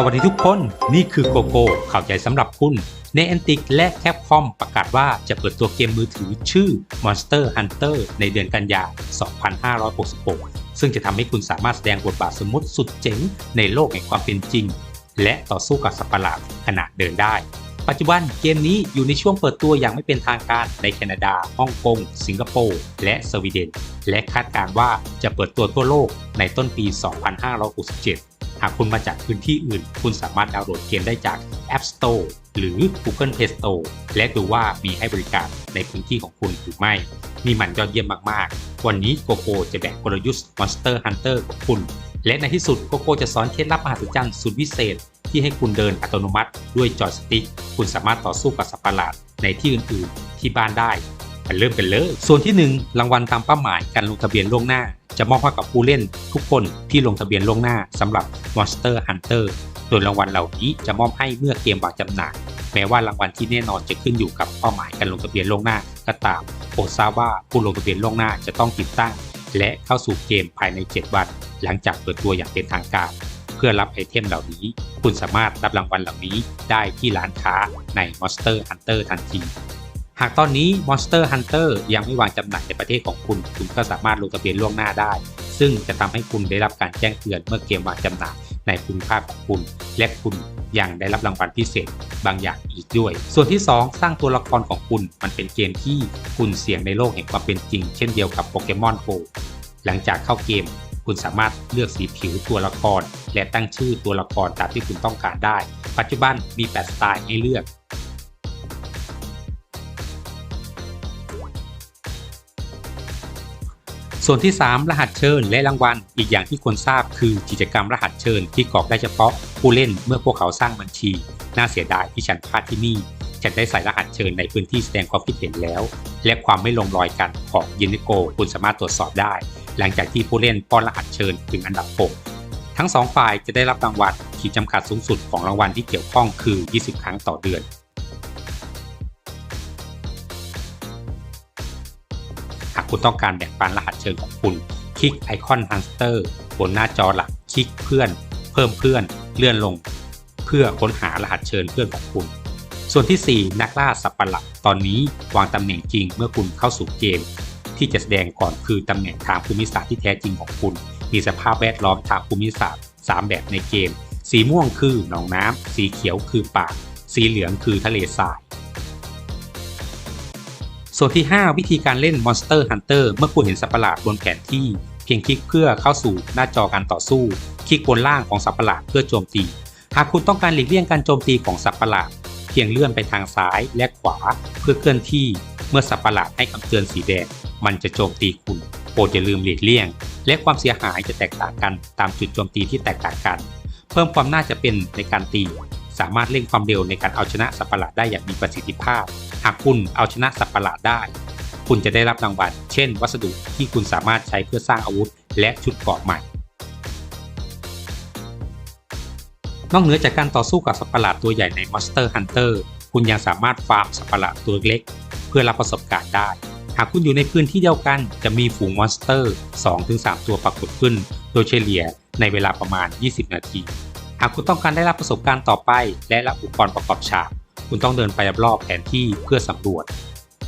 สวัสดีทุกคน นี่คือโกโก้ข่าวใหญ่สำหรับคุณในแอนติกและแคปคอมประกาศว่าจะเปิดตัวเกมมือถือชื่อ Monster Hunter ในเดือนกันยา 2566 ซึ่งจะทำให้คุณสามารถแสดงบทบาทสมมติสุดเจ๋งในโลกแห่งความเป็นจริง และต่อสู้กับสัตว์ประหลาดขณะเดินได้ ปัจจุบันเกมนี้อยู่ในช่วงเปิดตัวอย่างไม่เป็นทางการในแคนาดา ฮ่องกง สิงคโปร์ และสวีเดน และคาดการณ์ว่าจะเปิดตัวทั่วโลกในต้นปี 2567 หากคุณมาจากพื้นที่อื่น คุณสามารถดาวน์โหลดเกมได้จาก App Store หรือ Google Play Store และดูว่ามีให้บริการในพื้นที่ของคุณหรือไม่นี่มันยอดเยี่ยมมากๆ วันนี้โกโก้จะแบ่งกลยุทธ์ Monster Hunter กับคุณ และในที่สุดโกโก้จะสอนเคล็ดลับมหัศจรรย์สุดวิเศษ ที่ให้คุณเดินอัตโนมัติด้วยจอยสติ๊ก คุณสามารถต่อสู้กับสัตว์ประหลาดในที่อื่นๆ ที่บ้านได้มาเริ่มกันเลย ส่วนที่ 1 รางวัลตามเป้าหมายการลงทะเบียนล่วงหน้า จะมอบให้กับผู้เล่นทุกคนที่ลงทะเบียนล่วงหน้าสำหรับ Monster Hunter โดยรางวัลเหล่านี้จะมอบให้เมื่อเกมวางจำหน่ายแม้ว่ารางวัลที่แน่นอนจะขึ้นอยู่กับเป้าหมายการลงทะเบียนล่วงหน้าก็ตามโปรดทราบว่าผู้ลงทะเบียนล่วงหน้าจะต้องติดตั้ง และเข้าสู่เกมภายใน 7 วัน หลังจากเปิดตัวอย่างเป็นทางการ เพื่อรับไอเทมเหล่านี้ คุณสามารถรับรางวัลเหล่านี้ได้ที่ร้านค้าใน Monster Hunter ทันที หากตอนนี้ Monster Hunter ยังไม่วางจำหน่ายในประเทศของคุณ คุณก็สามารถลงทะเบียนล่วงหน้าได้ ซึ่งจะทำให้คุณได้รับการแจ้งเตือนเมื่อเกมวางจำหน่ายในภูมิภาคของคุณ และคุณยังได้รับรางวัลพิเศษบางอย่างอีกด้วย ส่วนที่ 2 สร้างตัวละครของคุณ มันเป็นเกมที่คุณเสี่ยงในโลกแห่งความเป็นจริง เช่นเดียวกับโปเกมอนโกหลังจากเข้าเกม คุณสามารถเลือกสีผิวตัวละคร และตั้งชื่อตัวละครตามที่คุณต้องการได้ ปัจจุบันมี 8 สไตล์ให้เลือก ส่วนที่ 3 รหัสเชิญและรางวัล อีกอย่างที่ควรทราบคือกิจกรรมรหัสเชิญที่กรอกได้เฉพาะผู้เล่นเมื่อพวกเขาสร้างบัญชี น่าเสียดายที่ฉันพลาดที่นี่ ฉันได้ใส่รหัสเชิญในพื้นที่แสดงความคิดเห็นแล้ว และความไม่ลงรอยกันของยินิโกคุณสามารถตรวจสอบได้ หลังจากที่ผู้เล่นป้อนรหัสเชิญถึงอันดับ 6 ทั้ง 2 ฝ่ายจะได้รับรางวัลขีดจำกัดสูงสุดของรางวัลที่เกี่ยวข้องคือ 20 ครั้งต่อเดือนากคุณต้องการแบ่งปันรหัสเชิญของคุณ คลิกไอคอนฮันสเตอร์บนหน้าจอหลัก คลิกเพื่อน เพิ่มเพื่อน เลื่อนลง เพื่อค้นหารหัสเชิญเพื่อนของคุณ ส่วนที่ 4 นักล่าสัตว์ปะหลาดตอนนี้วางตำแหน่งจริงเมื่อคุณเข้าสู่เกม ที่จะแสดงก่อนคือตำแหน่งทางภูมิศาสตร์ที่แท้จริงของคุณ มีสภาพแวดล้อมทางภูมิศาสตร์ 3 แบบในเกม สีม่วงคือหนองน้ำสีเขียวคือป่าสีเหลืองคือทะเลทราย ส่วนที่ 5 วิธีการเล่น Monster Hunter เมื่อคุณเห็นสัตว์ประหลาดบนแผนที่ เพียงคลิกเพื่อเข้าสู่หน้าจอการต่อสู้ คลิกบนล่างของสัตว์ประหลาดเพื่อโจมตี หากคุณต้องการหลีกเลี่ยงการโจมตีของสัตว์ประหลาด เพียงเลื่อนไปทางซ้ายและขวาเพื่อเคลื่อนที่ เมื่อสัตว์ประหลาดให้คำเตือนสีแดง มันจะโจมตีคุณ โปรดอย่าลืมหลีกเลี่ยง และความเสียหายจะแตกต่างกันตามจุดโจมตีที่แตกต่างกัน เพิ่มความน่าจะเป็นในการตี สามารถเร่งความเร็วในการเอาชนะสัตว์ประหลาดได้อย่างมีประสิทธิภาพ หากคุณเอาชนะสัตว์ประหลาดได้ คุณจะได้รับรางวัล เช่น วัสดุที่คุณสามารถใช้เพื่อสร้างอาวุธ และชุดเกราะใหม่ นอกเหนือจากการต่อสู้กับสัตว์ประหลาดตัวใหญ่ใน Monster Hunter คุณยังสามารถฟาร์มสัตว์ประหลาดตัวเล็ก เพื่อรับประสบการณ์ได้ หากคุณอยู่ในพื้นที่เดียวกันจะมีฝูงมอนสเตอร์ 2-3 ตัวปรากฏขึ้น โดยเฉลี่ยในเวลาประมาณ 20 นาที หากคุณต้องการได้รับประสบการณ์ต่อไป และรับอุปกรณ์ประกอบฉาก คุณต้องเดินไปรอบแผนที่เพื่อสำรวจ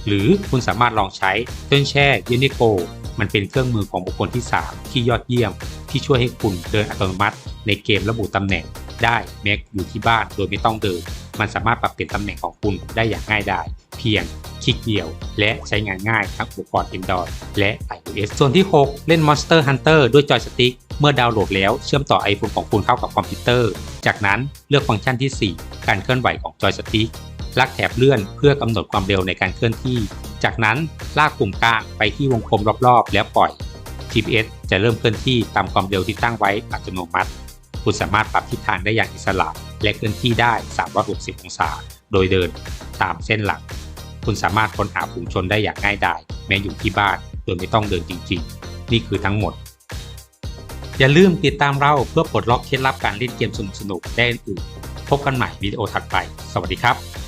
หรือคุณสามารถลองใช้เครื่องแช่ยูนิโกมันเป็นเครื่องมือของบุคคลที่ 3 ที่ยอดเยี่ยม ที่ช่วยให้คุณเดินอัตโนมัติ ในเกมระบุตำแหน่งได้แม้อยู่ที่บ้านโดยไม่ต้องเดิน มันสามารถปรับเปลี่ยนตำแหน่งของคุณได้อย่างง่ายดาย เพียงคลิกเดียว และใช้งานง่ายทั้งอุปกรณ์ Android และ iOS ส่วนที่ 6 เล่น Monster Hunter ด้วยจอยสติ๊กเมื่อดาวน์โหลดแล้วเชื่อมต่อ iPhone ของคุณเข้ากับคอมพิวเตอร์ จากนั้นเลือกฟังก์ชันที่ 4 การเคลื่อนไหวของจอยสติ๊กลากแถบเลื่อนเพื่อกำหนดความเร็วในการเคลื่อนที่ จากนั้นลากปุ่มกลางไปที่วงกลมรอบๆ แล้วปล่อย GPS จะเริ่มเคลื่อนที่ตามความเร็วที่ตั้งไว้อัตโนมัติ คุณสามารถปรับทิศทางได้อย่างอิสระ และเคลื่อนที่ได้ 360 องศา โดยเดินตามเส้นหลัก คุณสามารถค้นหาฝูงชนได้อย่างง่ายดายแม้อยู่ที่บ้านโดยไม่ต้องเดินจริง ๆ นี่คือทั้งหมด อย่าลืมติดตามเราเพื่อปลดล็อกเคล็ดลับการเล่นเกมสนุกๆได้อื่นๆพบกันใหม่วิดีโอถัดไป สวัสดีครับ